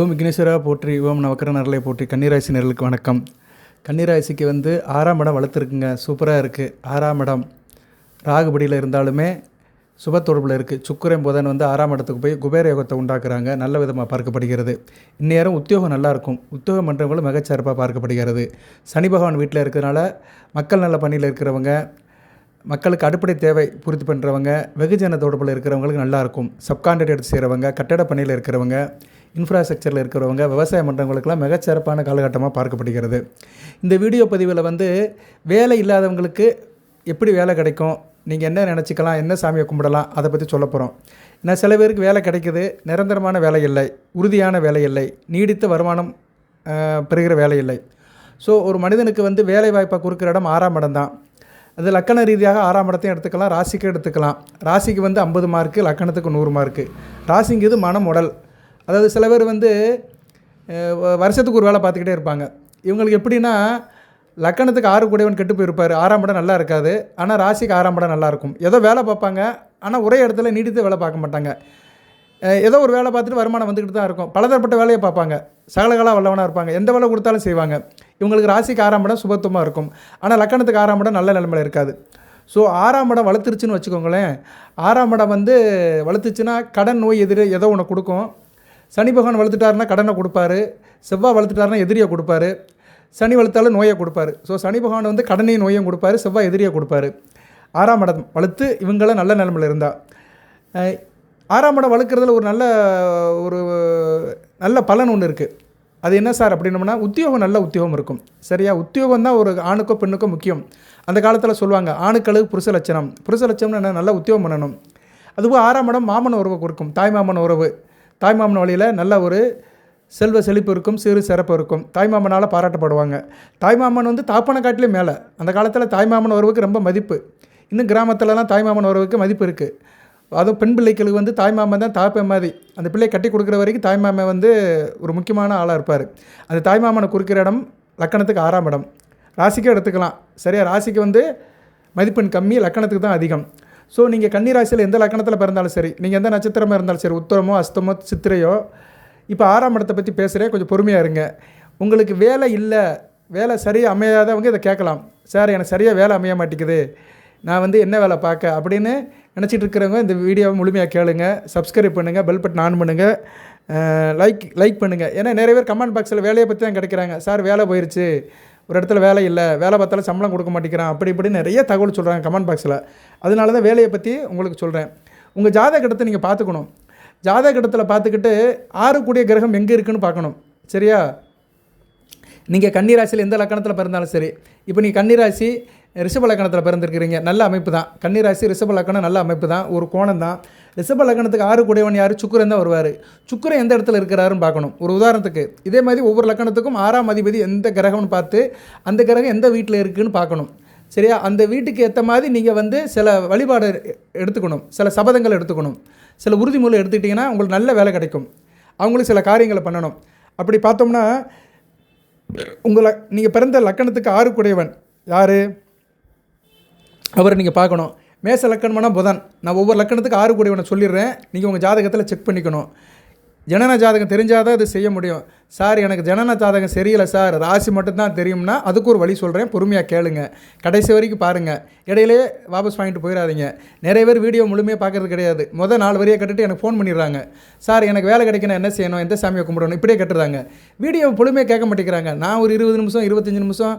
ஓம் விக்னேஸ்வரா போற்றி ஓம் நவக்கர நரலை போற்றி கன்னிராசி நேர்களுக்கு வணக்கம். கன்னிராசிக்கு வந்து ஆறாம் இடம் வளர்த்துருக்குங்க. சூப்பராக இருக்குது ஆறாம் இடம். ராகுபடியில் இருந்தாலுமே சுப தொடர்பில் இருக்குது சுக்கரன் புதன் வந்து ஆறாம் இடத்துக்கு போய் குபேர யோகத்தை உண்டாக்குறாங்க. நல்ல விதமாக பார்க்கப்படுகிறது. இந்நேரம் உத்தியோகம் நல்லாயிருக்கும் உத்தியோகம் பண்ணுறவங்களும் மிகச்சிறப்பாக பார்க்கப்படுகிறது. சனி பகவான் வீட்டில் இருக்கிறனால மக்கள் நல்ல பணியில் இருக்கிறவங்க மக்களுக்கு அடிப்படை தேவை பூர்த்தி பண்ணுறவங்க வெகுஜன தொடர்பில் இருக்கிறவங்களுக்கு நல்லாயிருக்கும் சப்கான்ட்ரேட் எடுத்து செய்கிறவங்க கட்டட பணியில் இருக்கிறவங்க இன்ஃப்ராஸ்ட்ரக்சரில் இருக்கிறவங்க விவசாயம் பண்ணுறவங்களுக்கெல்லாம் மிகச்சிறப்பான காலகட்டமாக பார்க்கப்படுகிறது. இந்த வீடியோ பதிவில் வந்து வேலை இல்லாதவங்களுக்கு எப்படி வேலை கிடைக்கும் நீங்கள் என்ன நினச்சிக்கலாம் என்ன சாமியை கும்பிடலாம் அதை பற்றி சொல்ல போகிறோம் ஏன்னா சில பேருக்கு வேலை கிடைக்குது நிரந்தரமான வேலை இல்லை உறுதியான வேலை இல்லை நீடித்த வருமானம் பெறுகிற வேலை இல்லை. ஸோ ஒரு மனிதனுக்கு வந்து வேலை வாய்ப்பாக கொடுக்குற இடம் ஆறாம் இடம் தான். அது லக்கண ரீதியாக ஆறாம் இடத்தையும் எடுத்துக்கலாம் ராசிக்கு எடுத்துக்கலாம். ராசிக்கு வந்து ஐம்பது மார்க்கு லக்கணத்துக்கு நூறு மார்க்கு ராசிங்கிறது மனம் உடல் அதாவது சில பேர் வந்து வருஷத்துக்கு ஒரு வேலை பார்த்துக்கிட்டே இருப்பாங்க. இவங்களுக்கு எப்படின்னா லக்கணத்துக்கு ஆறு கூடையவன் கெட்டு போயிருப்பார். ஆறாம் படம் நல்லா இருக்காது. ஆனால் ராசிக்கு ஆறாம் படம் நல்லாயிருக்கும் ஏதோ வேலை பார்ப்பாங்க. ஆனால் ஒரே இடத்துல நீடித்து வேலை பார்க்க மாட்டாங்க. ஏதோ ஒரு வேலை பார்த்துட்டு வருமானம் வந்துக்கிட்டு தான் இருக்கும். பலதரப்பட்ட வேலையை பார்ப்பாங்க. சகலகலா வல்லவனாக இருப்பாங்க. எந்த வேலை கொடுத்தாலும் செய்வாங்க. இவங்களுக்கு ராசிக்கு ஆறாம் படம் சுபத்துவமாக இருக்கும். ஆனால் லக்கணத்துக்கு ஆறாம் படம் நல்ல நிலைமையில் இருக்காது. ஸோ ஆறாம் இடம் வளர்த்துருச்சுன்னு வச்சுக்கோங்களேன். ஆறாம் இடம் வந்து வளர்த்துச்சுன்னா கடன் நோய் எதிரி ஏதோ ஒன்று கொடுக்கும். சனி பகவான் வளர்த்துட்டாருன்னா கடனை கொடுப்பாரு செவ்வாய் வளர்த்துட்டாருன்னா எதிரியை கொடுப்பாரு சனி வளர்த்தாலும் நோயை கொடுப்பாரு. ஸோ சனி பகவான் வந்து கடனையும் நோயும் கொடுப்பாரு செவ்வாய் எதிரியை கொடுப்பாரு. ஆறாம் இடம் வளர்த்து இவங்களாம் நல்ல நிலைமையில் இருந்தா. ஆறாம் இடம் வளர்க்குறதுல ஒரு நல்ல ஒரு நல்ல பலன் ஒன்று இருக்குது அது என்ன சார் அப்படின்னோம்னா உத்தியோகம் நல்ல உத்தியோகம் இருக்கும். சரியா? உத்தியோகம் தான் ஒரு ஆணுக்கோ பெண்ணுக்கோ முக்கியம். அந்த காலத்தில் சொல்லுவாங்க ஆணுக்களுக்கு புருஷ லட்சணம். புருஷ லட்சணம்னு என்ன? நல்ல உத்தியோகம் பண்ணணும். அதுவும் ஆறாம் இடம் மாமன் உறவை கொடுக்கும் தாய் மாமன் உறவு. தாய்மாமன் வழியில் நல்ல ஒரு செல்வ செழிப்பு இருக்கும் சிறு சிறப்பு இருக்கும். தாய்மாமனால் பாராட்டப்படுவாங்க. தாய்மாமன் வந்து தாப்பனை காட்டிலே மேலே. அந்த காலத்தில் தாய்மாமன் உறவுக்கு ரொம்ப மதிப்பு. இன்னும் கிராமத்துலலாம் தாய்மாமன் உறவுக்கு மதிப்பு இருக்குது அதுவும் பெண் பிள்ளைகளுக்கு வந்து தாய்மாமன் தான் தாப்பே மாதிரி. அந்த பிள்ளை கட்டி கொடுக்குற வரைக்கும் தாய்மாமன் வந்து ஒரு முக்கியமான ஆளாக இருப்பார். அந்த தாய்மாமனை குறிக்கிற இடம் லக்கணத்துக்கு ஆறாம் இடம். ராசிக்கே எடுத்துக்கலாம். சரியா? ராசிக்கு வந்து மதிப்பெண் கம்மி லக்கணத்துக்கு தான் அதிகம். ஸோ நீங்கள் கன்னிராசியில் எந்த லக்கணத்தில் பிறந்தாலும் சரி நீங்கள் எந்த நட்சத்திரமாக இருந்தாலும் சரி உத்தரமோ அஸ்தமோ சித்திரையோ இப்போ ஆறாம் இடத்தை பற்றி பேசுகிறேன் கொஞ்சம் பொறுமையாக இருங்க. உங்களுக்கு வேலை இல்லை வேலை சரியாக அமையாதவங்க இதை கேட்கலாம். சார் எனக்கு சரியாக வேலை அமைய மாட்டேங்குது. நான் வந்து என்ன வேலை பார்க்க? அப்படின்னு நினச்சிட்டு இருக்கிறவங்க இந்த வீடியோவை முழுமையாக கேளுங்க. சப்ஸ்கிரைப் பண்ணுங்கள் பெல் பட்டன் ஆன் பண்ணுங்கள் லைக் லைக் பண்ணுங்கள் ஏன்னா நிறைய பேர் கமெண்ட் பாக்ஸில் வேலையை பற்றி தான் கிடைக்கிறாங்க சார் வேலை போயிடுச்சு ஒரு இடத்துல வேலை இல்லை வேலை பார்த்தாலும் சம்பளம் கொடுக்க மாட்டேங்கிறான் அப்படி இப்படி நிறைய தகவல் சொல்கிறாங்க கமெண்ட் பாக்ஸில் அதனால தான் வேலையை பற்றி உங்களுக்கு சொல்கிறேன் உங்கள் ஜாதகத்தை நீங்கள் பார்த்துக்கணும். ஜாதகத்தில் பார்த்துக்கிட்டு ஆறு கூடிய கிரகம் எங்கே இருக்குன்னு பார்க்கணும். சரியா? நீங்கள் கன்னிராசியில் எந்த லக்கணத்தில் பிறந்தாலும் சரி. இப்போ நீங்கள் கன்னிராசி ரிஷப லக்கணத்தில் பிறந்திருக்கிறீங்க. நல்ல அமைப்பு தான். கன்னிராசி ரிஷப லக்கணம் நல்ல அமைப்பு தான். ஒரு கோணம் தான். ரிஷப லக்கணத்துக்கு ஆறு கூடியவன் யார்? சுக்கரன் தான் வருவார். சுக்கிரன் எந்த இடத்துல இருக்கிறாருன்னு பார்க்கணும். ஒரு உதாரணத்துக்கு இதே மாதிரி ஒவ்வொரு லக்கணத்துக்கும் ஆறாம் அதிபதி எந்த கிரகம்னு பார்த்து அந்த கிரகம் எந்த வீட்டில் இருக்குன்னு பார்க்கணும். சரியா? அந்த வீட்டுக்கு ஏற்ற மாதிரி நீங்கள் வந்து சில வழிபாடு எடுத்துக்கணும். சில சபதங்கள் எடுத்துக்கணும். சில உறுதிமொழி எடுத்துக்கிட்டிங்கன்னா உங்களுக்கு நல்ல வேலை கிடைக்கும். அவங்களுக்கு சில காரியங்களை பண்ணணும். அப்படி பார்த்தோம்னா உங்களை நீங்கள் பிறந்த லக்கணத்துக்கு ஆறு குடையவன் யார்? அவரை நீங்கள் பார்க்கணும். மேச லக்கணம்னா புதன். நான் ஒவ்வொரு லக்கணத்துக்கு ஆறு கூடியவனை சொல்லிடுறேன். நீங்கள் உங்கள் ஜாதகத்தில் செக் பண்ணிக்கணும். ஜனன ஜாதகம் தெரிஞ்சால் தான் இது செய்ய முடியும். சார் எனக்கு ஜனன ஜாதகம் சரியில்லை சார். ராசி மட்டும்தான் தெரியும்னா அதுக்கு ஒரு வழி சொல்கிறேன் பொறுமையாக கேளுங்க. கடைசி வரைக்கும் பாருங்கள் இடையிலே வாபஸ் வாங்கிட்டு போயிடாதீங்க. நிறைய பேர் வீடியோ முழுமையாக பார்க்கறது கிடையாது. மொதல் நாலு வரியை கட்டுட்டு எனக்கு ஃபோன் பண்ணிடுறாங்க. சார் எனக்கு வேலை கிடைக்கணும். என்ன செய்யணும்? எந்த சாமியை கும்பிடணும்? இப்படியே கட்டுறாங்க. வீடியோ முழுமையாக கேட்க மாட்டேங்கிறாங்க. நான் ஒரு இருபது நிமிஷம் இருபத்தஞ்சி நிமிஷம்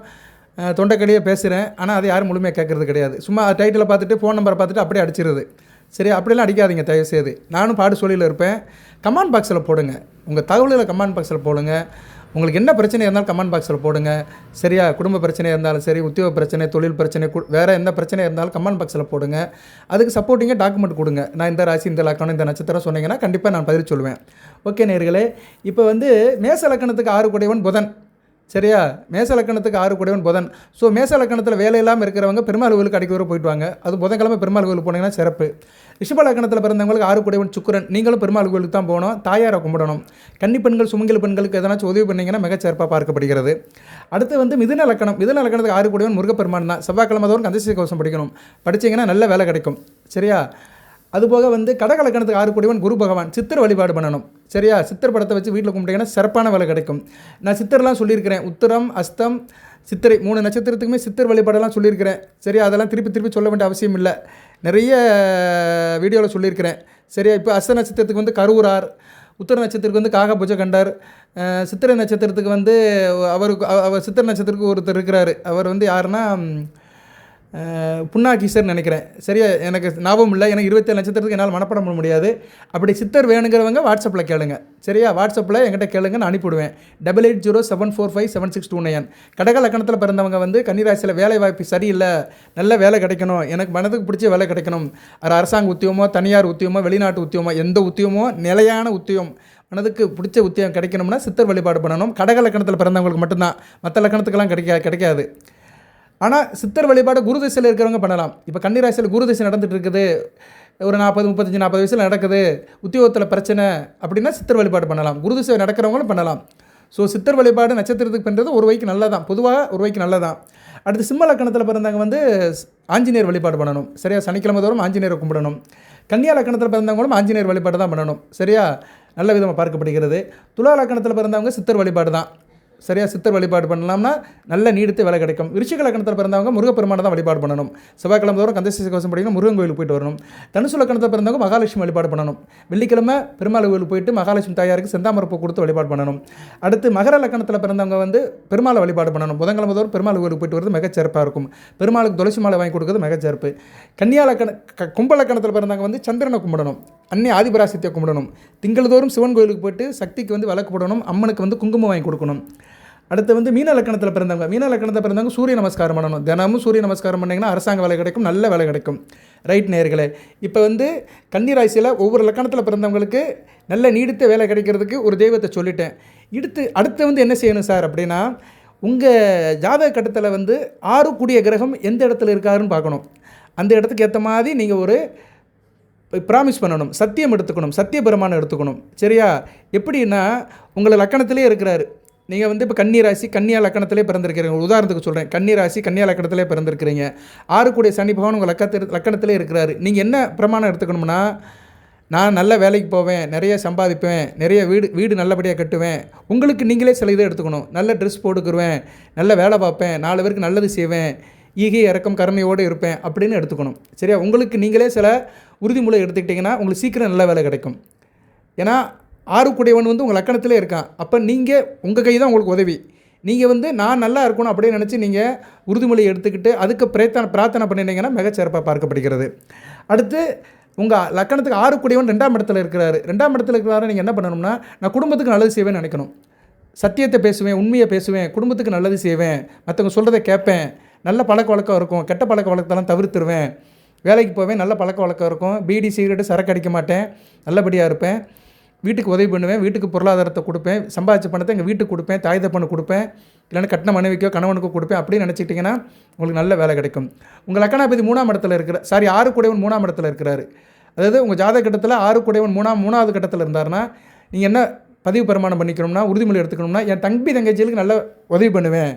தொண்டைக்கடியே பேசுகிறேன் ஆனால் அது யாரும் முழுமையாக கேட்குறது கிடையாது. சும்மா டைட்டிலை பார்த்துட்டு ஃபோன் நம்பரை பார்த்துட்டு அப்படியே அடிச்சிருது. சரி அப்படிலாம் அடிக்காதீங்க தயவுசெய்து. நானும் பாடு சொல்லியில் இருப்பேன். கமெண்ட் பாக்ஸில் போடுங்க. உங்கள் தகவல்களை கமெண்ட் பாக்ஸில் போடுங்க. உங்களுக்கு என்ன பிரச்சனை இருந்தாலும் கமெண்ட் பாக்ஸில் போடுங்க. சரியா குடும்ப பிரச்சனை இருந்தாலும் சரி உத்தியோக பிரச்சனை தொழில் பிரச்சனை கு- வேறு எந்த பிரச்சனை இருந்தாலும் கமெண்ட் பாக்ஸில் போடுங்க. அதுக்கு சப்போர்ட்டிங்காக டாக்குமெண்ட் கொடுங்க. நான் இந்த ராசி இந்த லக்கணம் இந்த நட்சத்திரம் சொன்னீங்கன்னா கண்டிப்பாக நான் பதில் சொல்லுவேன். ஓகே நேர்களே இப்போ வந்து மேச லக்கணத்துக்கு ஆறு குடையவன் புதன். சரியா? மேச லக்கணத்துக்கு ஆறு கூடையவன் புதன். ஸோ மேச லக்கணத்தில் வேலை இல்லாமல் இருக்கிறவங்க பெருமாள் கோவிலுக்கு அடிக்க வர போயிட்டு வாங்க அது புதன்கிழமை பெருமாள் கோவிலுக்கு போனீங்கன்னா சிறப்பு. ரிஷப லக்கணத்தில் பிறந்தவங்களுக்கு ஆறு கூடையவன் சுக்கிரன். நீங்களும் பெருமாள் கோவிலுக்கு தான் போகணும். தாயாரை கும்பிடணும். கன்னி பெண்கள் சுமங்கல் பெண்களுக்கு எதனாச்சும் உதவி பண்ணிங்கன்னா மிகச்சிறப்பாக பார்க்கப்படுகிறது. அடுத்து வந்து மிதுன லக்கணம். மிதுன லக்கணத்துக்கு ஆறு கூடையவன் முருகப்பெருமான் தான். செவ்வாய்க்கிழமை தோறும் கந்தசி கவசம் படிக்கணும். படிச்சீங்கன்னா நல்ல வேலை கிடைக்கும். சரியா? அதுபோக வந்து கடகலக்கணத்துக்கு ஆறு கூடியவன் குரு பகவான். சித்தர் வழிபாடு பண்ணணும். சரியா? சித்தர் படத்தை வச்சு வீட்டில் கும்பிட்டீங்கன்னா சிறப்பான வேலை கிடைக்கும். நான் சித்தர்லாம் சொல்லியிருக்கிறேன். உத்தரம் அஸ்தம் சித்திரை மூணு நட்சத்திரத்துக்குமே சித்தர் வழிபாடெல்லாம் சொல்லியிருக்கிறேன். சரியா? அதெல்லாம் திருப்பி திருப்பி சொல்ல வேண்டிய அவசியம் இல்லை. நிறைய வீடியோவில் சொல்லியிருக்கிறேன். சரியா? இப்போ அஸ்த நட்சத்திரத்துக்கு வந்து கரூரார் உத்தர நட்சத்திரத்துக்கு வந்து காக புஜகண்டர் சித்திரை நட்சத்திரத்துக்கு வந்து அவருக்கு அவ- அவர் சித்திரை நட்சத்திரத்துக்கு ஒருத்தர் இருக்கிறாரு. அவர் வந்து யாருன்னா புண்ணாக்கீசர் நினைக்கிறேன். சரியா? எனக்கு ஞாபகம் இல்லை. எனக்கு இருபத்தேழு நட்சத்திரத்துக்கு என்னால் மனப்படம் பண்ண முடியாது. அப்படி சித்தர் வேணுங்கிறவங்க வாட்ஸ்அப்பில் கேளுங்க. சரியா? வாட்ஸ்அப்பில் என்கிட்ட கேளுங்க நான் அனுப்பிவிடுவேன். Double eight zero seven four five seven six two nine கடக லக்கணத்தில் பிறந்தவங்க வந்து கன்னிராசியில் வேலை வாய்ப்பு சரியில்லை. நல்ல வேலை கிடைக்கணும். எனக்கு மனதுக்கு பிடிச்ச வேலை கிடைக்கணும். அது அரசாங்க உத்தியமோ தனியார் உத்தியமோ வெளிநாட்டு உத்தியமோ எந்த உத்தியமோ நிலையான உத்தியம் மனதுக்கு பிடிச்ச உத்தியம் கிடைக்கணும்னா சித்தர் வழிபாடு பண்ணணும். கடக லக்கணத்தில் பிறந்தவங்களுக்கு மட்டும்தான். மற்ற லக்கணத்துக்கெல்லாம் கிடைக்க கிடைக்காது. ஆனால் சித்தர் வழிபாடு குரு திசையில் இருக்கிறவங்க பண்ணலாம். இப்போ கன்னிராசியில் குரு திசை நடந்துட்டு இருக்குது. ஒரு நாற்பது முப்பத்தஞ்சு நாற்பது வயசில் நடக்குது. உத்தியோகத்தில் பிரச்சனை அப்படின்னா சித்தர் வழிபாடு பண்ணலாம். குரு திசை நடக்கிறவங்களும் பண்ணலாம். ஸோ சித்தர் வழிபாடு நட்சத்திரத்துக்கு பண்ணுறது ஒரு வைக்கு நல்லதான் பொதுவாக ஒரு வைக்கு நல்லதான் அடுத்து சிம்ம லக்கணத்தில் பிறந்தவங்க வந்து ஆஞ்சநேயர் வழிபாடு பண்ணணும். சரியா? சனிக்கிழமை தோறும் ஆஞ்சநேயரை கும்பிடணும். கன்னியா லக்கணத்தில் பிறந்தவங்களும் ஆஞ்சநேயர் வழிபாடு தான் பண்ணணும். சரியா? நல்ல விதமாக பார்க்கப்படுகிறது. துலா லக்கணத்தில் பிறந்தவங்க சித்தர் வழிபாடு தான் சரியாக சித்தர் வழிபாடு பண்ணலாம்னா நல்ல நீடித்து வேலை கிடைக்கும். விருச்சிக லக்கணத்தில் பிறந்தவங்க முருகப்பெருமானை தான் வழிபாடு பண்ணணும். செவ்வாய்க்கிழமை தோறும் கந்தசேஷ கவசம் படிக்கணும் முருகன் கோயிலுக்கு போயிட்டு வரணும். தனுசு லக்கணத்தில் பிறந்தவங்க மகாலட்சுமி வழிபாடு பண்ணணும். வெள்ளிக்கிழமை பெருமாள் கோயிலுக்கு போயிட்டு மகாலட்சுமி தாயாருக்கு செந்தாமரப்பு கொடுத்து வழிபாடு பண்ணணும். அடுத்து மகர லக்கணத்தில் பிறந்தவங்க வந்து பெருமாளை வழிபாடு பண்ணணும். புதன்கிழமை தோறும் பெருமாள் கோயிலுக்கு போயிட்டு வரது மிகச்சிறப்பாக இருக்கும். பெருமாளுக்கு துளசி மாலை வாங்கி கொடுக்குறது மிகச்சிறப்பு கன்னியா லக்கண க- கும்ப லக்கணத்தில் பிறந்தவங்க வந்து சந்திரனை கும்பிடணும். அன்னை ஆதிபராசக்தியை கும்பிடணும். திங்கள் தோறும் சிவன் கோயிலுக்கு போயிட்டு சக்திக்கு வந்து விளக்கு போடணும். அம்மனுக்கு வந்து குங்குமம் வாங்கி கொடுக்கணும். அடுத்து வந்து மீன லக்கணத்தில் பிறந்தவங்க. மீன லக்கணத்தில் பிறந்தவங்க சூரிய நமஸ்காரம் பண்ணணும். தினமும் சூரிய நமஸ்காரம் பண்ணிங்கன்னா அரசாங்க வேலை கிடைக்கும் நல்ல வேலை கிடைக்கும். ரைட் நேர்களே இப்போ வந்து கன்னிராசியில் ஒவ்வொரு லக்கணத்தில் பிறந்தவங்களுக்கு நல்ல நீடித்த வேலை கிடைக்கிறதுக்கு ஒரு தெய்வத்தை சொல்லிட்டேன். அடுத்து அடுத்து வந்து என்ன செய்யணும் சார் அப்படின்னா உங்கள் ஜாதக கட்டத்தில் வந்து ஆறு கூடிய கிரகம் எந்த இடத்துல இருக்காருன்னு பார்க்கணும். அந்த இடத்துக்கு ஏற்ற மாதிரி நீங்கள் ஒரு ப்ராமிஸ் பண்ணணும். சத்தியம் எடுத்துக்கணும். சத்திய பெருமானம் எடுத்துக்கணும். சரியா? எப்படின்னா உங்களை லக்கணத்திலே இருக்கிறாரு. நீங்கள் வந்து இப்போ கன்னி ராசி கன்னியா லக்கணத்திலே பிறந்திருக்கிறீங்க. உதாரணத்துக்கு சொல்கிறேன் கன்னி ராசி கன்னியா லக்கணத்திலே பிறந்திருக்கிறீங்க. ஆறு சனி பகவான் உங்கள் லக்கத்து லக்கணத்திலே இருக்கிறாரு. நீங்கள் என்ன பிரமாணம் எடுத்துக்கணும்னா நான் நல்ல வேலைக்கு போவேன் நிறைய சம்பாதிப்பேன் நிறைய வீடு வீடு நல்லபடியாக கட்டுவேன். உங்களுக்கு நீங்களே சில இதை எடுத்துக்கணும். நல்ல ட்ரெஸ் போட்டுக்குருவேன் நல்ல வேலை பார்ப்பேன் நாலு பேருக்கு நல்லது செய்வேன் ஈகை இறக்கம் கருமையோடு இருப்பேன் அப்படின்னு எடுத்துக்கணும். சரியா? உங்களுக்கு நீங்களே சில உறுதிமொழி எடுத்துக்கிட்டிங்கன்னா உங்களுக்கு சீக்கிரம் நல்ல வேலை கிடைக்கும். ஏன்னா ஆறுக்குடையவன் வந்து உங்கள் லக்கணத்திலே இருக்கான். அப்போ நீங்கள் உங்கள் கை தான் உங்களுக்கு உதவி. நீங்கள் வந்து நான் நல்லா இருக்கணும் அப்படின்னு நினச்சி நீங்கள் உறுதிமொழி எடுத்துக்கிட்டு அதுக்கு பிரயத்தனை பிரார்த்தனை பண்ணினீங்கன்னா மிகச்சிறப்பாக பார்க்கப்படுகிறது. அடுத்து உங்கள் லக்கணத்துக்கு ஆறுக்குடையவன் ரெண்டாம் இடத்துல இருக்கிறாரு. ரெண்டாம் இடத்துல இருக்கிறாரு நீங்கள் என்ன பண்ணணும்னா நான் குடும்பத்துக்கு நல்லது செய்வேன்னு நினைக்கணும். சத்தியத்தை பேசுவேன் உண்மையை பேசுவேன் குடும்பத்துக்கு நல்லது செய்வேன் மற்றவங்க சொல்கிறத கேட்பேன். நல்ல பழக்க வழக்கம் இருக்கும் கெட்ட பழக்க வழக்கத்தெல்லாம் தவிர்த்துருவேன். வேலைக்கு போவேன் நல்ல பழக்க வழக்கம் இருக்கும். பீடி சிகரெட்டு சரக்கு அடிக்க மாட்டேன். நல்லபடியாக இருப்பேன். வீட்டுக்கு உதவி பண்ணுவேன் வீட்டுக்கு பொருளாதாரத்தை கொடுப்பேன் சம்பாதிச்ச பணத்தை எங்கள் வீட்டுக்கு கொடுப்பேன் தாய் தப்பனு கொடுப்பேன் இல்லைன்னா கட்டின மனைவிக்கோ கணவனுக்கோ கொடுப்பேன். அப்படின்னு நினச்சிட்டிங்கன்னா உங்களுக்கு நல்ல வேலை கிடைக்கும். உங்கள் லக்கணாபதி மூணாம் இடத்துல இருக்கிற சாரி ஆறு குடைவன் மூணாம் இடத்துல இருக்கிறாரு. அதாவது உங்கள் ஜாதக கட்டத்தில் ஆறு குடைவன் மூணாம் மூணாவது கட்டத்தில் இருந்தார்னா நீங்கள் என்ன பதிவு பிரமாணம் பண்ணிக்கணும்னா உறுதிமொழி எடுத்துக்கணும்னா என் தம்பி தங்கச்சிகளுக்கு நல்ல உதவி பண்ணுவேன்.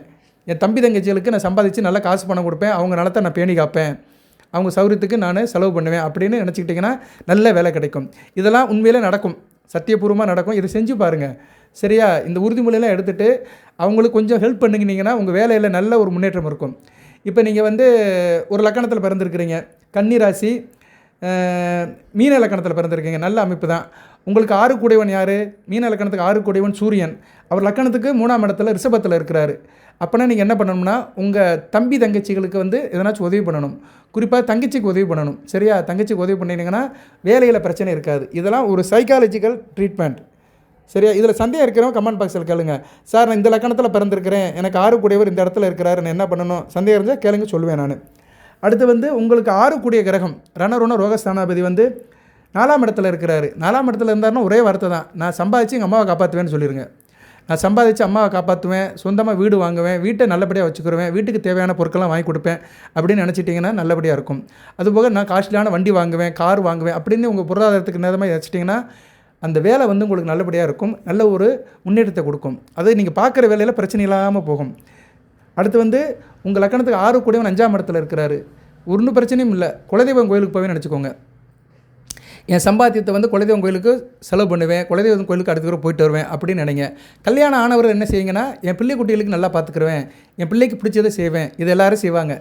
என் தம்பி தங்கச்சிகளுக்கு நான் சம்பாதிச்சு நல்ல காசு பணம் கொடுப்பேன். அவங்க நலத்தை நான் பேணி காப்பேன். அவங்க சௌரியத்துக்கு நான் செலவு பண்ணுவேன். அப்படின்னு நினச்சிக்கிட்டிங்கன்னா நல்ல வேலை கிடைக்கும். இதெல்லாம் உண்மையிலே நடக்கும். சத்தியபூர்வமாக நடக்கும். இதை செஞ்சு பாருங்கள் சரியா? இந்த உறுதிமொழியெல்லாம் எடுத்துகிட்டு அவங்களுக்கு கொஞ்சம் ஹெல்ப் பண்ணுங்கினீங்கன்னா உங்கள் வேலையில் நல்ல ஒரு முன்னேற்றம் இருக்கும். இப்போ நீங்கள் வந்து ஒரு லக்கணத்தில் பிறந்திருக்கிறீங்க. கன்னி ராசி மீன லக்கணத்தில் பிறந்திருக்கீங்க. நல்ல அமைப்பு தான். உங்களுக்கு ஆறு கூடைவன் யார்? மீன லக்கணத்துக்கு ஆறு கூடையவன் சூரியன். அவர் லக்கணத்துக்கு மூணாம் இடத்துல ரிஷபத்தில் இருக்கிறாரு. அப்போனா நீங்கள் என்ன பண்ணணும்னா உங்கள் தம்பி தங்கச்சிகளுக்கு வந்து எதனாச்சும் உதவி பண்ணணும். குறிப்பாக தங்கச்சிக்கு உதவி பண்ணணும். சரியா? தங்கச்சிக்கு உதவி பண்ணினீங்கன்னா வேலையில் பிரச்சனை இருக்காது. இதெல்லாம் ஒரு சைக்காலஜிக்கல் ட்ரீட்மெண்ட் சரியா? இதில் சந்தேகம் இருக்கிறவங்க கமெண்ட் பாக்ஸில் கேளுங்க. சார் நான் இந்த லக்கணத்தில் பிறந்திருக்கிறேன். எனக்கு ஆறு கூடியவர் இந்த இடத்துல இருக்கிறாரு. நான் என்ன பண்ணணும்? சந்தேகம் இருந்தால் கேளுங்க சொல்லுவேன் நான். அடுத்து வந்து உங்களுக்கு ஆறு கூடிய கிரகம் ரணருண ரோகஸ்தானாபதி வந்து நாலாம் இடத்துல இருக்கிறாரு. நாலாம் இடத்துல இருந்தாருன்னா ஒரே வார்த்தை தான். நான் சம்பாதிச்சு எங்கள் அம்மாவை காப்பாற்றுவேன்னு சொல்லிடுங்க நான் சம்பாதிச்சு அம்மாவை காப்பாற்றுவேன் சொந்தமாக வீடு வாங்குவேன் வீட்டை நல்லபடியாக வச்சுக்கிருவேன் வீட்டுக்கு தேவையான பொருட்கள்லாம் வாங்கி கொடுப்பேன் அப்படின்னு நினச்சிட்டிங்கன்னா நல்லபடியாக இருக்கும். அதுபோக நான் காஸ்ட்லியான வண்டி வாங்குவேன் கார் வாங்குவேன் அப்படின்னு உங்கள் பொருளாதாரத்துக்கு நேரமாக வச்சிட்டிங்கன்னா அந்த வேலை வந்து உங்களுக்கு நல்லபடியாக இருக்கும். நல்ல ஒரு முன்னேற்றத்தை கொடுக்கும். அது நீங்கள் பார்க்குற வேலையில் பிரச்சனை இல்லாமல் போகும். அடுத்து வந்து உங்கள் லக்கணத்துக்கு ஆறு கூடவன் அஞ்சாம் இடத்துல இருக்கிறாரு. ஒன்றும் பிரச்சனையும் இல்லை. குலதெய்வம் கோயிலுக்கு போவேன்னு நினச்சிக்கோங்க. என் சம்பாத்தியத்தை வந்து குலதெய்வம் கோயிலுக்கு செலவு பண்ணுவேன் குலதெய்வம் கோயிலுக்கு அடுத்த தூரம் போயிட்டு வருவேன் அப்படின்னு நினைங்க. கல்யாணம் ஆனவர் என்ன செய்யுங்கன்னா என் பிள்ளை குட்டிகளுக்கு நல்லா பார்த்துக்குருவேன் என் பிள்ளைக்கு பிடிச்சதை செய்வேன் இது எல்லாரும் செய்வாங்க.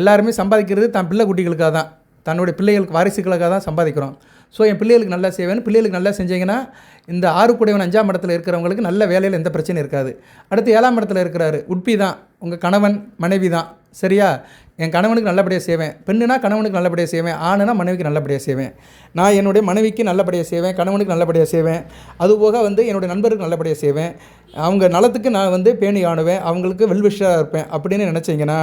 எல்லாருமே சம்பாதிக்கிறது தன் பிள்ளை குட்டிகளுக்காக தான் தன்னுடைய பிள்ளைகளுக்கு வாரிசுகளுக்காக தான் சம்பாதிக்கிறோம். ஸோ என் பிள்ளைகளுக்கு நல்லா செய்வேன் பிள்ளைகளுக்கு நல்லா செஞ்சீங்கன்னா இந்த ஆறு கூடையவன் அஞ்சாம் இடத்துல இருக்கிறவங்களுக்கு நல்ல வேலையில் எந்த பிரச்சனையும் இருக்காது. அடுத்து ஏழாம் இடத்துல இருக்கிறாரு உட்பி தான் உங்கள் கணவன் மனைவி தான். சரியா? என் கணவனுக்கு நல்லபடியாக செய்வேன். பெண்ணுனா கணவனுக்கு நல்லபடியாக செய்வேன். ஆணுனா மனைவிக்கு நல்லபடியாக செய்வேன். நான் என்னுடைய மனைவிக்கு நல்லபடியாக செய்வேன். கணவனுக்கு நல்லபடியாக செய்வேன். அதுபோக வந்து என்னுடைய நண்பருக்கு நல்லபடியாக செய்வேன். அவங்க நலத்துக்கு நான் வந்து பேணி ஆணுவேன். அவங்களுக்கு வெல்விஷாக இருப்பேன் அப்படின்னு நினச்சிங்கன்னா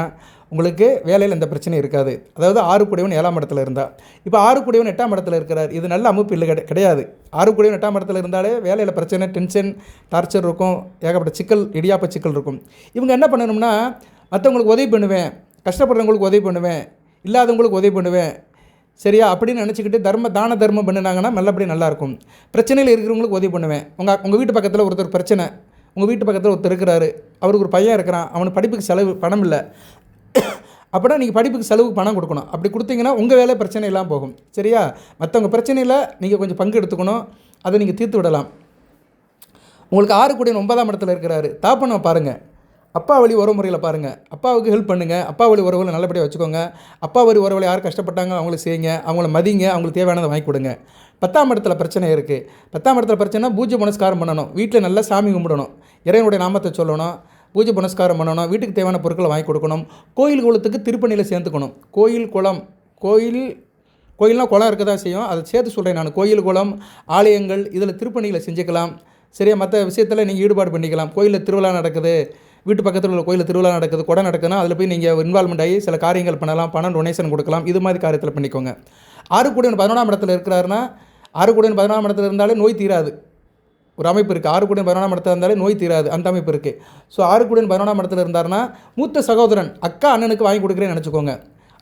உங்களுக்கு வேலையில் எந்த பிரச்சனையும் இருக்காது. அதாவது ஆறு கூடியவன் ஏழாம் இடத்துல இருந்தால் இப்போ ஆறு கூடியவன் எட்டாம் இடத்துல இருக்கிறார். இது நல்ல அமைப்பு இல்லை கிடை கிடையாது. ஆறு கூடியவன் எட்டாம் இடத்துல இருந்தாலே வேலையில் பிரச்சனை டென்ஷன் டார்ச்சர் இருக்கும். ஏகப்பட்ட சிக்கல் இடியாப்ப சிக்கல் இருக்கும். இவங்க என்ன பண்ணணும்னா மற்றவங்களுக்கு உதவி பண்ணுவேன். கஷ்டப்படுறவங்களுக்கு உதவி பண்ணுவேன். இல்லாதவங்களுக்கு உதவி பண்ணுவேன். சரியா? அப்படின்னு நினச்சிக்கிட்டு தர்ம தான தர்மம் பண்ணினாங்கன்னா நல்லபடி நல்லாயிருக்கும் பிரச்சனையில் இருக்கிறவங்களுக்கு உதவி பண்ணுவேன். உங்கள் உங்கள் வீட்டு பக்கத்தில் ஒருத்தர் பிரச்சனை. உங்கள் வீட்டு பக்கத்தில் ஒருத்தர் இருக்கிறாரு. அவருக்கு ஒரு பையன் இருக்கிறான். அவனுக்கு படிப்புக்கு செலவு பணம் இல்லை. அப்படின்னா நீங்கள் படிப்புக்கு செலவுக்கு பணம் கொடுக்கணும். அப்படி கொடுத்தீங்கன்னா உங்கள் வேலை பிரச்சனை இல்லாமல் போகும். சரியா? மற்றவங்க பிரச்சனையில் நீங்கள் கொஞ்சம் பங்கு எடுத்துக்கணும். அதை நீங்கள் தீர்த்து விடலாம். உங்களுக்கு ஆறு கூடிய ஒன்பதாம் இடத்துல இருக்கிறாரு. தாப்பனை பாருங்கள் அப்பா வழி உறவு முறையில் பாருங்கள் அப்பாவுக்கு ஹெல்ப் பண்ணுங்கள் அப்பா வழி உறவுகளை நல்லபடியாக வச்சுக்கோங்க. அப்பா வழி உறவுகளை யார் கஷ்டப்பட்டாங்க அவங்களுக்கு செய்யுங்க. அவங்கள மதிங்க. அவங்களுக்கு தேவையானதை வாங்கி கொடுங்க. பத்தாம் இடத்துல பிரச்சனை இருக்குது பத்தாம் இடத்துல பிரச்சனை பூஜை புனஸ்காரம் பண்ணணும். வீட்டில் நல்லா சாமி கும்பிடணும். இறைவனுடைய நாமத்தை சொல்லணும். பூஜை புனஸ்காரம் பண்ணணும். வீட்டுக்கு தேவையான பொருட்களை வாங்கி கொடுக்கணும். கோயில் குளத்துக்கு திருப்பணியில் சேர்த்துக்கணும் கோயில் குளம் கோயில் கோயிலெலாம் குளம் இருக்க தான் செய்யும். அதை சேர்த்து சொல்கிறேன் நான். கோயில் குளம் ஆலயங்கள் இதில் திருப்பணிகளை செஞ்சுக்கலாம். சரியா? மற்ற விஷயத்தில் நீங்கள் ஈடுபாடு பண்ணிக்கலாம். கோயிலில் திருவிழா நடக்குது. வீட்டு பக்கத்தில் உள்ள கோயிலில் திருவிழா நடக்குது கொடை நடக்குதுன்னா அதில் போய் நீங்கள் இன்வால்மெண்ட் ஆகி சில காரியங்கள் பண்ணலாம் பணம் டொனேஷன் கொடுக்கலாம் இது மாதிரி காரியத்தில் பண்ணிக்கோங்க. ஆறுக்குடியன் பதினொன்றாம் இடத்துல இருக்கிறாருன்னா ஆறுக்குடியன் பதினொன்றாம் இடத்துல இருந்தாலே நோய் தீராது. ஒரு அமைப்பு இருக்குது ஆறு கூடியன் பதினொன்றாம் இடத்துல இருந்தாலே நோய் தீராது. அந்த அமைப்பு இருக்குது ஸோ ஆறு கூடியன் பதினொன்றாம் இடத்துல இருந்தாருன்னா மூத்த சகோதரன் அக்கா அண்ணனுக்கு வாங்கி கொடுக்குறேன்னு நினச்சிக்கோங்க.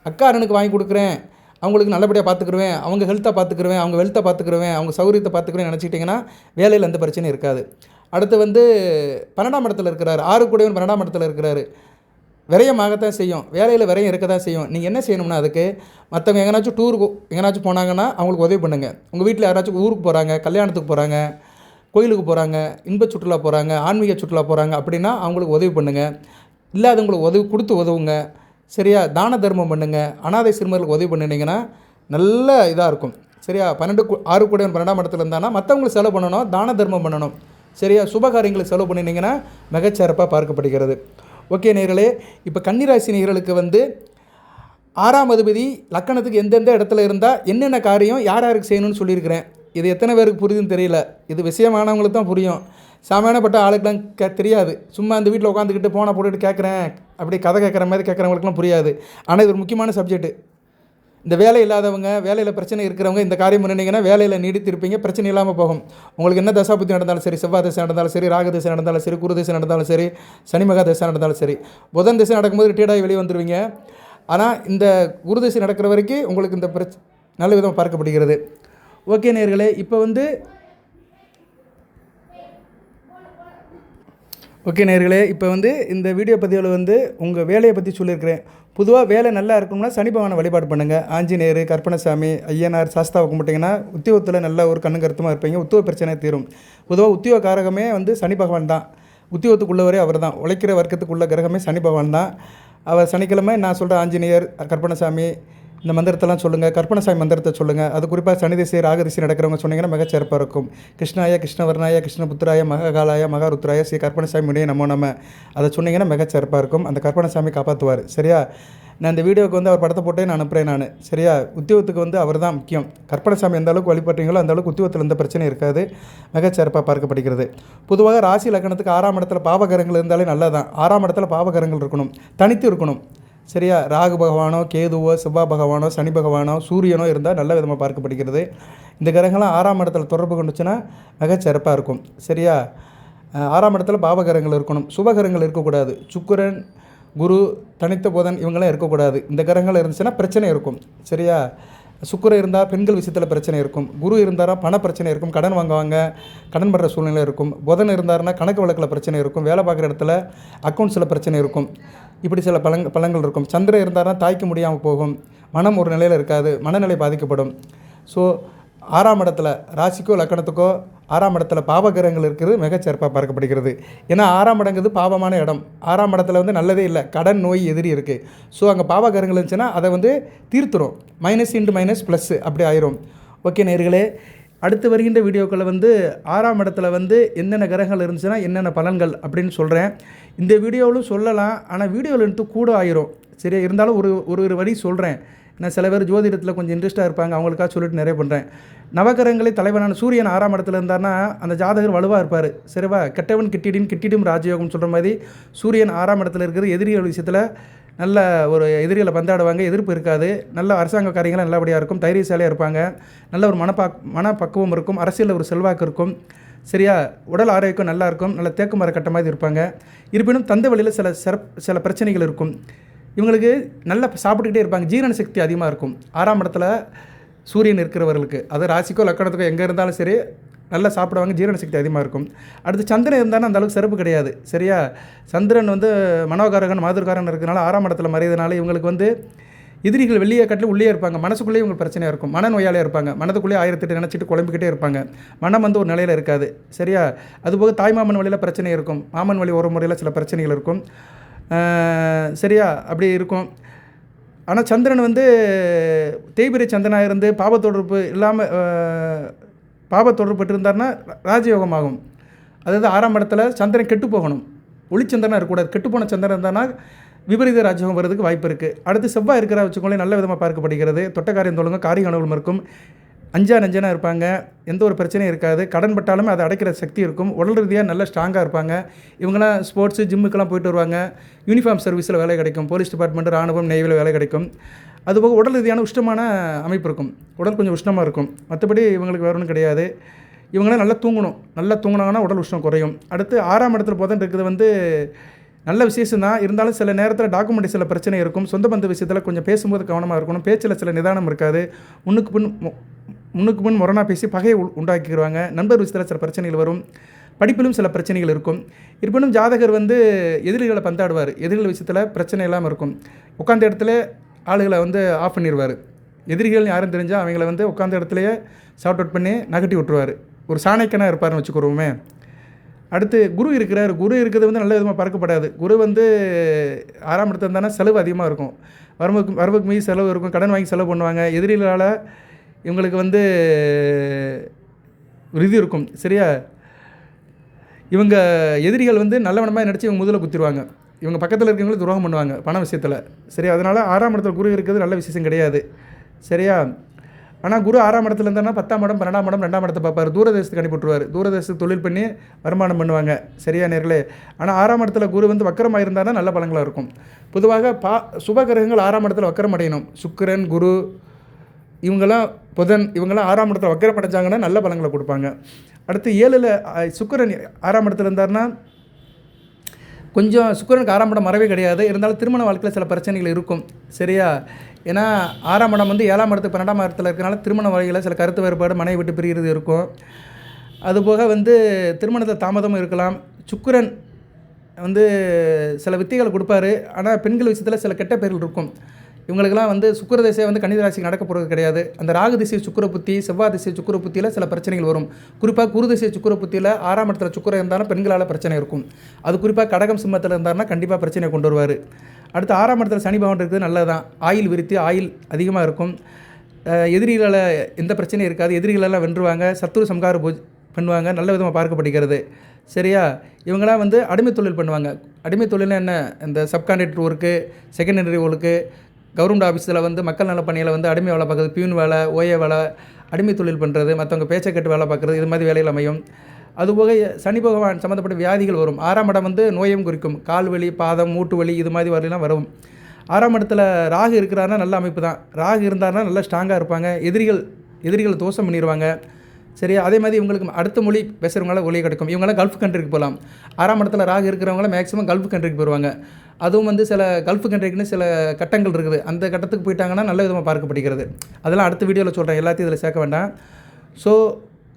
அக்கா அண்ணனுக்கு வாங்கி கொடுக்குறேன். அவங்களுக்கு நல்லபடியாக பார்த்துக்குருவேன் அவங்க ஹெல்த்தை பார்த்துக்குருவேன் அவங்க வெல்த்தை பார்த்துக்குருவேன் அவங்க சௌகரியத்தை பார்த்துக்குறேன் நினச்சிக்கிட்டிங்கன்னா வேலையில் எந்த பிரச்சனையும் இருக்காது. அடுத்து வந்து பன்னெண்டாம் இடத்துல இருக்கிறாரு. ஆறு கூடவன் பன்னெண்டாம் இடத்துல இருக்கிறாரு. விரயமாகத்தான் செய்யும். வேலையில் விரயம் இருக்க தான் செய்யும். நீங்கள் என்ன செய்யணும்னா அதுக்கு மற்றவங்க எங்கேனாச்சும் டூருக்கு எங்கேனாச்சும் போனாங்கன்னா அவங்களுக்கு உதவி பண்ணுங்கள் உங்கள் வீட்டில் யாராச்சும் ஊருக்கு போகிறாங்க கல்யாணத்துக்கு போகிறாங்க கோயிலுக்கு போகிறாங்க இன்ப சுற்றுலா போகிறாங்க ஆன்மீக சுற்றுலா போகிறாங்க அப்படின்னா அவங்களுக்கு உதவி பண்ணுங்கள் இல்லாதவங்களுக்கு உதவி கொடுத்து உதவுங்க. சரியா? தான தர்மம் பண்ணுங்கள் அனாதை சிறுமர்களுக்கு உதவி பண்ணினீங்கன்னா நல்ல இதாக இருக்கும். சரியா? பன்னெண்டு கு- ஆறு கூட பன்னெண்டாம் இடத்துல இருந்தானா மற்றவங்களுக்கு செலவு பண்ணணும் தான தர்மம் பண்ணணும். சரியா? சுபகாரியங்களுக்கு செலவு பண்ணினீங்கன்னா மிகச்சிறப்பாக பார்க்கப்படுகிறது. ஓகே நேர்களே இப்போ கன்னிராசி நேர்களுக்கு வந்து ஆறாம் அதிபதி லக்கணத்துக்கு எந்தெந்த இடத்துல இருந்தால் என்னென்ன காரியம் யார் யாருக்கு செய்யணும்னு சொல்லியிருக்கிறேன். இது எத்தனை பேருக்கு புரியுதுன்னு தெரியல. இது விஷயமானவங்களுக்கு தான் புரியும். சாமானப்பட்ட ஆளுக்கெல்லாம் கே தெரியாது. சும்மா அந்த வீட்டில் உட்காந்துக்கிட்டு போனை போட்டுட்டு கேட்குறேன் அப்படி கதை கேட்குற மாதிரி கேட்குறவங்களுக்குலாம் புரியாது. ஆனால் இது ஒரு முக்கியமான சப்ஜெக்ட்டு இந்த வேலை இல்லாதவங்க வேலையில் பிரச்சனை இருக்கிறவங்க இந்த காரியம் பண்ணிங்கன்னா வேலையில் நீடித்திருப்பீங்க பிரச்சனை இல்லாமல் போகும். உங்களுக்கு என்ன தசாபுத்தி நடந்தாலும் சரி செவ்வாய் திசை நடந்தாலும் சரி ராகு திசை நடந்தாலும் சரி குரு திசை நடந்தாலும் சரி சனிமகா திசை நடந்தாலும் சரி புதன் திசை நடக்கும்போது ரிட்டையர்டாகி வெளியே வந்துடுவீங்க ஆனால் இந்த குரு திசை நடக்கிற வரைக்கும் உங்களுக்கு இந்த பிரச்ச நல்ல விதமாக பார்க்கப்படுகிறது. ஓகே நேர்களே இப்போ வந்து ஓகே நேர்களே இப்போ வந்து இந்த வீடியோ பதிவில் வந்து உங்கள் வேலையை பற்றி சொல்லியிருக்கிறேன். பொதுவாக வேலை நல்லா இருக்கணும்னா சனி பகவானை வழிபாடு பண்ணுங்கள் ஆஞ்சநேயர் கற்பனசாமி ஐயனார் சாஸ்தாவை கும்பிட்டிங்கன்னா உத்தியோகத்தில் நல்ல ஒரு கண்ணு கருத்துமாக இருப்பீங்க. உத்தியோக பிரச்சனை தீரும். பொதுவாக உத்தியோக காரகமே வந்து சனி பகவான் தான். உத்தியோகத்துக்குள்ளவரே அவர் தான். உழைக்கிற வர்க்கத்துக்குள்ள கிரகமே சனி பகவான் தான். அவர் சனிக்கிழமை நான் சொல்கிற ஆஞ்சநேயர் கற்பனசாமி இந்த மந்திரத்தெல்லாம் சொல்லுங்கள் கற்பனசாய் மந்திரத்தை சொல்லுங்கள் அது குறிப்பாக சனிதிசை ராகதிசை நடக்கிறவங்க சொன்னீங்கன்னா மிகச்சிறப்பாக இருக்கும். கிருஷ்ணாய கிருஷ்ணவர்ணாய கிருஷ்ணபுத்திராய மகாகாலாய மகாருத்ராய ஸ்ரீ கற்பனசாமி முடிய நம்ம நம்ம அதை சொன்னீங்கன்னா மிகச்சிறப்பாக இருக்கும். அந்த கற்பனசாமி காப்பாற்றுவார் சரியா? நான் இந்த வீடியோவுக்கு வந்து அவர் படத்தை போட்டே நான் அனுப்புகிறேன் நான். சரியா? உத்தியோகத்துக்கு வந்து அவர் தான் முக்கியம். கற்பனசாமி எந்த அளவுக்கு வழிபடுறீங்களோ அந்த அளவுக்கு உத்தியோகத்தில் எந்த பிரச்சனையும் இருக்காது. மிகச்சிறப்பாக பார்க்கப்படுகிறது. பொதுவாக ராசி லக்கணத்துக்கு ஆறாம் இடத்துல பாவகரங்கள் இருந்தாலே நல்லதான் ஆறாம் இடத்துல பாவகரங்கள் இருக்கணும். தனித்து இருக்கணும். சரியா? ராகு பகவானோ கேதுவோ செவ்வாய் பகவானோ சனி பகவானோ சூரியனோ இருந்தால் நல்ல விதமாக பார்க்கப்படுகிறது இந்த கிரகங்கள்லாம் ஆறாம் இடத்துல தொடர்பு கொண்டுச்சுன்னா மிகச்சிறப்பாக இருக்கும். சரியா? ஆறாம் இடத்துல பாவகரங்கள் இருக்கணும். சுபகரங்கள் இருக்கக்கூடாது. சுக்கரன் குரு தனித்த போதன் இவங்களாம் இருக்கக்கூடாது. இந்த கிரகங்கள் இருந்துச்சுன்னா பிரச்சனை இருக்கும். சரியா? சுக்கரை இருந்தால் பெண்கள் விஷயத்தில் பிரச்சனை இருக்கும். குரு இருந்தாரா பண பிரச்சனை இருக்கும். கடன் வாங்குவாங்க. கடன் படுற சூழ்நிலை இருக்கும். புதன் இருந்தாருன்னா கணக்கு வழக்கில் பிரச்சனை இருக்கும். வேலை பார்க்குற இடத்துல அக்கௌண்ட்ஸில் பிரச்சனை இருக்கும். இப்படி சில பலங் பலங்கள் இருக்கும். சந்திரன் இருந்தாருன்னா தாய்க்க முடியாமல் போகும். மனம் ஒரு நிலையில் இருக்காது. மனநிலை பாதிக்கப்படும். ஸோ ஆறாம் இடத்துல ராசிக்கோ லக்கணத்துக்கோ ஆறாம் இடத்துல பாவகிரகங்கள் இருக்கிறது மிகச்சிறப்பாக பார்க்கப்படுகிறது. ஏன்னா ஆறாம் இடங்கிறது பாவமான இடம். ஆறாம் இடத்துல வந்து நல்லதே இல்லை கடன் நோய் எதிரி இருக்குது ஸோ அங்கே பாவகிரகங்கள் இருந்துச்சுன்னா அதை வந்து தீர்த்துரும். மைனஸ் இன்ட்டு மைனஸ் ப்ளஸ்ஸு அப்படி ஆயிரும். ஓகே நேர்களே அடுத்து வருகின்ற வீடியோக்களை வந்து ஆறாம் இடத்துல வந்து என்னென்ன கிரகங்கள் இருந்துச்சுன்னா என்னென்ன பலன்கள் அப்படின்னு சொல்கிறேன் இந்த வீடியோவிலும் சொல்லலாம் ஆனால் வீடியோவில் எடுத்து கூட ஆயிரும். சரி இருந்தாலும் ஒரு ஒரு ஒரு வழி சொல்கிறேன் நான் சில பேர் ஜோதிடத்தில் கொஞ்சம் இன்ட்ரெஸ்ட்டாக இருப்பாங்க. அவங்களுக்காக சொல்லிட்டு நிறைய பண்ணுறேன் நவகரங்களை தலைவனான சூரியன் ஆறாம் இடத்துல இருந்தார்னா அந்த ஜாதகர் வலுவாக இருப்பார். சரிவா? கெட்டவன் கிட்டிடின் கிட்டிடும் ராஜயோகம் சொல்கிற மாதிரி சூரியன் ஆறாம் இடத்துல இருக்கிறது எதிரிகள் விஷயத்தில் நல்ல ஒரு எதிரிகளை பந்தாடுவாங்க. எதிர்ப்பு இருக்காது. நல்ல அரசாங்க காரியங்களும் நல்லபடியாக இருக்கும். தைரியசாலியாக இருப்பாங்க. நல்ல ஒரு மனப்பாக் மனப்பக்குவம் இருக்கும். அரசியலில் ஒரு செல்வாக்கு இருக்கும். சரியா? உடல் ஆரோக்கியம் நல்லாயிருக்கும் நல்ல தேக்கு மர கட்ட மாதிரி இருப்பாங்க. இருப்பினும் தந்தை வழியில் சில சிறப் சில பிரச்சனைகள் இருக்கும். இவங்களுக்கு நல்லா சாப்பிட்டுக்கிட்டே இருப்பாங்க. ஜீரண சக்தி அதிகமாக இருக்கும். ஆறாம் இடத்துல சூரியன் இருக்கிறவர்களுக்கு அது ராசிக்கோ லக்கணத்துக்கோ எங்கே இருந்தாலும் சரி நல்லா சாப்பிடுவாங்க. ஜீரண சக்தி அதிகமாக இருக்கும். அடுத்து சந்திரன் இருந்தாலும் அந்த அளவுக்கு சிறப்பு கிடையாது. சரியா? சந்திரன் வந்து மனோகாரகன் மாதுர்காரன் இருக்கிறனால ஆறாம் இடத்துல மறையதுனால இவங்களுக்கு வந்து எதிரிகள் வெளியே கட்டில் உள்ளே இருப்பாங்க. மனசுக்குள்ளேயே உங்களுக்கு பிரச்சனையாக இருக்கும். மனநோயாளியாக இருப்பாங்க. மனதுக்குள்ளேயே ஆயிரத்தெட்டு நினச்சிட்டு குழம்பிக்கிட்டே இருப்பாங்க. மனம் வந்து ஒரு நிலையில் இருக்காது. சரியா? அதுபோக தாய்மாமன் வழியில் பிரச்சனை இருக்கும். மாமன் வழி ஒரு முறையில் சில பிரச்சனைகள் இருக்கும். சரியா? அப்படி இருக்கும். ஆனால் சந்திரன் வந்து தேய்பிரை சந்திரனாக இருந்து பாப தொடர்பு இல்லாமல் பாப தொடர்பு பெற்றிருந்தார்னா ராஜயோகம் ஆகும் அதாவது ஆறாம் இடத்துல சந்திரன் கெட்டு போகணும். ஒளிச்சந்திரனாக இருக்கக்கூடாது. கெட்டுப்போன சந்திரன் இருந்தானா விபரீத ராஜயோகம் வர்றதுக்கு வாய்ப்பு இருக்குது அடுத்து செவ்வாய் இருக்கிற வச்சுக்கோங்களேன் நல்ல விதமாக பார்க்கப்படுகிறது. தொட்டக்காரியம் தொழுங்க காரிய அனுகூலம் இருக்கும். அஞ்சா நஞ்சனாக இருப்பாங்க. எந்த ஒரு பிரச்சனையும் இருக்காது. கடன் பட்டாலுமே அதை அடைக்கிற சக்தி இருக்கும். உடல் ரீதியாக நல்லா ஸ்ட்ராங்காக இருப்பாங்க. இவங்களாம் ஸ்போர்ட்ஸு ஜிம்முக்கெல்லாம் போயிட்டு வருவாங்க. யூனிஃபார்ம் சர்வீஸில் வேலை கிடைக்கும். போலீஸ் டிபார்ட்மெண்ட் ராணுவம் நெய்வில் வேலை கிடைக்கும். அதுபோக உடல் ரீதியான உஷ்ணமான அமைப்பு இருக்கும். உடல் கொஞ்சம் உஷ்ணமாக இருக்கும். மற்றபடி இவங்களுக்கு வேறு ஒன்றும் கிடையாது. இவங்களாம் நல்லா தூங்கணும். நல்லா தூங்கினாங்கன்னா உடல் உஷ்ணம் குறையும். அடுத்து ஆறாம் இடத்துல போதான் இருக்குது வந்து நல்ல விசேஷம் தான். இருந்தாலும் சில நேரத்தில் டாக்குமெண்ட் சில பிரச்சனை இருக்கும். சொந்த பந்த விஷயத்தில் கொஞ்சம் பேசும்போது கவனமாக இருக்கணும். பேச்சில் சில நிதானம் இருக்காது. முன்னுக்கு பின் முன்னுக்கு முன் முரணாக பேசி பகையை உ- உண்டாக்கிடுவாங்க. நண்பர் விஷயத்தில் சில பிரச்சனைகள் வரும். படிப்பிலும் சில பிரச்சனைகள் இருக்கும். இருப்பினும் ஜாதகர் வந்து எதிரிகளை பந்தாடுவார். எதிரிகள் விஷயத்தில் பிரச்சனை இல்லாமல் இருக்கும். உட்காந்த இடத்துல ஆளுகளை வந்து ஆஃப் பண்ணிடுவார் எதிரிகள் யாரும் தெரிஞ்சால் அவங்கள வந்து உட்காந்த இடத்துலையே ஷார்ட் அவுட் பண்ணி நகட்டி விட்டுருவார். ஒரு சாணைக்கனாக இருப்பார்னு வச்சுக்கிறோமே அடுத்து குரு இருக்கிறார். குரு இருக்கிறது வந்து நல்ல விதமாக பார்க்கப்படாது குரு வந்து ஆறாம் இடத்துல இருந்தானா செலவு அதிகமாக இருக்கும். வரவுக்கு வரவுக்கு மீது செலவு இருக்கும். கடன் வாங்கி செலவு பண்ணுவாங்க. எதிரிகளால் இவங்களுக்கு வந்து ஒரு இது இருக்கும் சரியா? இவங்க எதிரிகள் வந்து நல்லவனமாக நினச்சி இவங்க முதல்ல குத்திடுவாங்க இவங்க பக்கத்தில் இருக்கவங்களுக்கு துரோகம் பண்ணுவாங்க பண விஷயத்தில் சரியா? அதனால் ஆறாம் இடத்துல குரு இருக்கிறது நல்ல விசேஷம் கிடையாது சரியா? ஆனால் குரு ஆறாம் இடத்துல இருந்தானா பத்தாம் இடம் பன்னெண்டாம் இடம் ரெண்டாம் இடத்தை பார்ப்பார். தூரதேசத்துக்கு அனுப்பிவிட்ருவார் தூரதேசத்துக்கு தொழில் பண்ணி வருமானம் பண்ணுவாங்க சரியா நேர்களே? ஆனால் ஆறாம் இடத்துல குரு வந்து வக்கரமாக தான் நல்ல பலங்களாக இருக்கும். பொதுவாக பா சுபகிரகங்கள் ஆறாம் இடத்துல வக்கரம் அடையணும். சுக்கிரன் குரு இவங்கெல்லாம் புதன் இவங்கெல்லாம் ஆறாம் இடத்துல வக்கரம் படைச்சாங்கன்னா நல்ல பலங்களை கொடுப்பாங்க. அடுத்து ஏழில் சுக்கிரன் ஆறாம் இடத்துல இருந்தார்னா கொஞ்சம் சுக்கரனுக்கு ஆறாம் இடம் மறவே கிடையாது. இருந்தாலும் திருமண வாழ்க்கையில் சில பிரச்சனைகள் இருக்கும். சரியா? ஏன்னா ஆறாம் இடம் வந்து ஏழாம் இடத்துக்கு பன்னெண்டாம் இடத்துல இருக்கிறனால திருமண வாழ்க்கையில் சில கருத்து வேறுபாடு மனைவி விட்டு பிரிகிறது இருக்கும். அதுபோக வந்து திருமணத்தில் தாமதமும் இருக்கலாம். சுக்கிரன் வந்து சில வித்திகளை கொடுப்பாரு. ஆனால் பெண்கள் விஷயத்தில் சில கெட்ட பேர்கள் இருக்கும். இவங்களுக்கெல்லாம் வந்து சுக்கர திசை வந்து கணித ராசிக்கு நடக்க போகிறது கிடையாது. அந்த ராகு திசை சுக்கர புத்தி செவ்வாய் திசை சுக்கர புத்தியில் சில பிரச்சனைகள் வரும். குறிப்பாக குரு திசை சுக்கிர புத்தியில் ஆறாம் இடத்துல சுக்கிரம் இருந்தாலும் பெண்களால் பிரச்சனை இருக்கும். அது குறிப்பாக கடகம் சிம்மத்தில் இருந்தாருன்னா கண்டிப்பாக பிரச்சனை கொண்டு வருவார். அடுத்து ஆறாம் இடத்துல சனி பவன் இருக்குது நல்லதான் ஆயில் விரித்து ஆயில் அதிகமாக இருக்கும். எதிரிகளால் எந்த பிரச்சனையும் இருக்காது. எதிரிகளெல்லாம் வென்றுவாங்க. சத்துரு சம்கார பூஜ் பண்ணுவாங்க. நல்ல விதமாக பார்க்கப்படுகிறது. சரியா? இவங்களாம் வந்து அடிமை தொழில் பண்ணுவாங்க. அடிமை தொழில்னா என்ன? இந்த subcontractor work secondary work government ஆஃபீஸில் வந்து மக்கள் நல பணியில் வந்து அடிமை வேலை பார்க்குறது பியூன் வேலை ஓய வேலை அடிமை தொழில் பண்ணுறது மற்றவங்க பேச்சை கட்டு வேலை பார்க்குறது இது மாதிரி வேலைகள் அமையும். அதுபோக சனி பகவான் சம்மந்தப்பட்ட வியாதிகள் வரும். ஆறாம் இடம் வந்து நோயும் குறிக்கும். கால் வலி பாதம் மூட்டு வலி இது மாதிரி வரையெல்லாம் வரும். ஆறாம் இடத்துல ராகு இருக்கிறாருன்னா நல்ல அமைப்பு தான். ராகு இருந்தாருன்னா நல்லா ஸ்ட்ராங்காக இருப்பாங்க. எதிரிகள் எதிரிகள் தோஷம் பண்ணிடுவாங்க சரியா அதே மாதிரி இவங்களுக்கு அடுத்த மொழி பேசுகிறவங்களால ஒளி கிடைக்கும். இவங்களாம் கல்ஃப் கண்ட்ரிக்கு போகலாம். ஆறாம் இடத்துல ராகு இருக்கிறவங்களாம் மேக்ஸிமம் கல்ஃப் கண்ட்ரிக்கு போயிடுவாங்க அதுவும் வந்து சில கல்ஃப் கண்ட்ரிக்குன்னு சில கட்டங்கள் இருக்குது. அந்த கட்டத்துக்கு போயிட்டாங்கன்னா நல்ல விதமாக பார்க்கப்படுகிறது. அதெல்லாம் அடுத்த வீடியோவில் சொல்கிறேன் எல்லாத்தையும் இதில் சேர்க்க வேண்டாம். ஸோ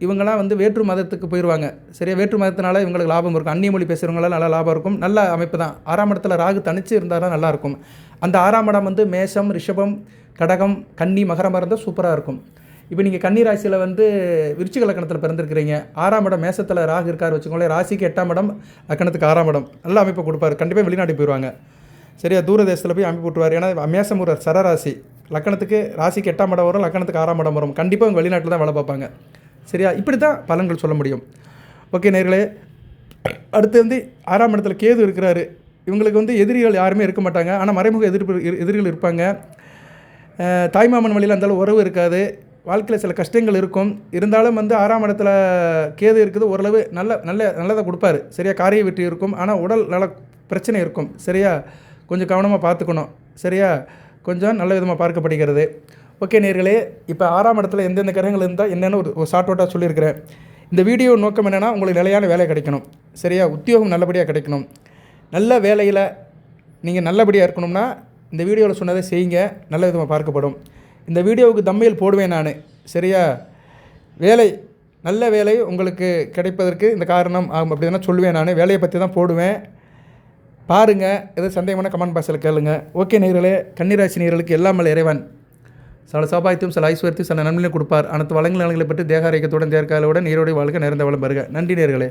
இவங்கெல்லாம் வந்து வேற்று மதத்துக்கு போயிடுவாங்க சரியா? வேற்று மதத்தினால இவங்களுக்கு லாபம் இருக்கும். அந்நிய மொழி பேசுகிறவங்களாம் நல்லா லாபம் இருக்கும். நல்ல அமைப்பு தான். ஆறாம் இடத்துல ராகு தனிச்சு இருந்தால் தான் நல்லாயிருக்கும் அந்த ஆறாம் இடம் வந்து மேஷம் ரிஷபம் கடகம் கன்னி மகரமாக இருந்தால் சூப்பராக இருக்கும். இப்போ நீங்கள் கன்னி ராசியில் வந்து விருச்சிக லக்கணத்தில் பிறந்திருக்கிறீங்க. ஆறாம் இடம் மேசத்தில் ராகு இருக்கார் வச்சுக்கோங்களேன். ராசிக்கு எட்டாம் இடம் லக்கணத்துக்கு ஆறாம் இடம். நல்ல அமைப்பு கொடுப்பாரு. கண்டிப்பாக வெளிநாட்டு போயிடுவாங்க சரியா? தூரதேசத்தில் போய் அமைப்பு விட்டுருவார். ஏன்னா மேசம் ஒரு சரராசி. லக்கணத்துக்கு ராசிக்கு எட்டாம் இடம் வரும் லக்கணத்துக்கு ஆறாம் இடம் வரும். கண்டிப்பாக அவங்க வெளிநாட்டில் தான் வேலை பார்ப்பாங்க. சரியா? இப்படி தான் பலன்கள் சொல்ல முடியும். ஓகே நேர்களே அடுத்து வந்து ஆறாம் இடத்துல கேது இருக்கிறாரு. இவங்களுக்கு வந்து எதிரிகள் யாருமே இருக்க மாட்டாங்க. ஆனால் மறைமுக எதிர்ப்பு எதிரிகள் இருப்பாங்க. தாய்மாமன் வழியில் அந்தளவு உறவு இருக்காது. வாழ்க்கையில் சில கஷ்டங்கள் இருக்கும். இருந்தாலும் வந்து ஆறாம் இடத்துல கேது இருக்குது. ஓரளவு நல்ல நல்ல நல்லதை கொடுப்பாரு. சரியா காரிய வெற்றி இருக்கும். ஆனால் உடல் நல பிரச்சனை இருக்கும். சரியா கொஞ்சம் கவனமாக பார்த்துக்கணும். சரியா கொஞ்சம் நல்ல விதமாக பார்க்கப்படுகிறது. ஓகே நேர்களே இப்போ ஆறாம் இடத்துல எந்தெந்த கிரகங்கள் இருந்தால் என்னென்னு ஒரு ஒரு ஷார்ட் அவுட்டாக சொல்லியிருக்கிறேன். இந்த வீடியோ நோக்கம் என்னென்னா உங்களுக்கு நிலையான வேலை கிடைக்கணும். சரியா? உத்தியோகம் நல்லபடியாக கிடைக்கணும். நல்ல வேலையில் நீங்கள் நல்லபடியாக இருக்கணும்னா இந்த வீடியோவில் சொன்னதை செய்யுங்க. நல்ல விதமாக பார்க்கப்படும். இந்த வீடியோவுக்கு தம்மையில் போடுவேன் நான். சரியா? வேலை நல்ல வேலை உங்களுக்கு கிடைப்பதற்கு இந்த காரணம் ஆகும் அப்படி தானே சொல்லுவேன் நான். வேலையை பற்றி தான் போடுவேன். பாருங்கள் எதாவது சந்தேகமான கமெண்ட் பாக்ஸில் கேளுங்க. ஓகே நேர்களே கன்னிராசி நேர்களுக்கு எல்லாம் இறைவன். சில சபாயத்தையும் சில ஐஸ்வர்யத்தையும் சில நன்மையிலும் கொடுப்பார். அனைத்து வளங்கள் நலங்களை பற்றி தேக ஆரோக்கியத்துடன் தேர்காலுடன் நீரோடைய வாழ்க்கை நிறைந்த வளம் பெறுக. நன்றி நேர்களே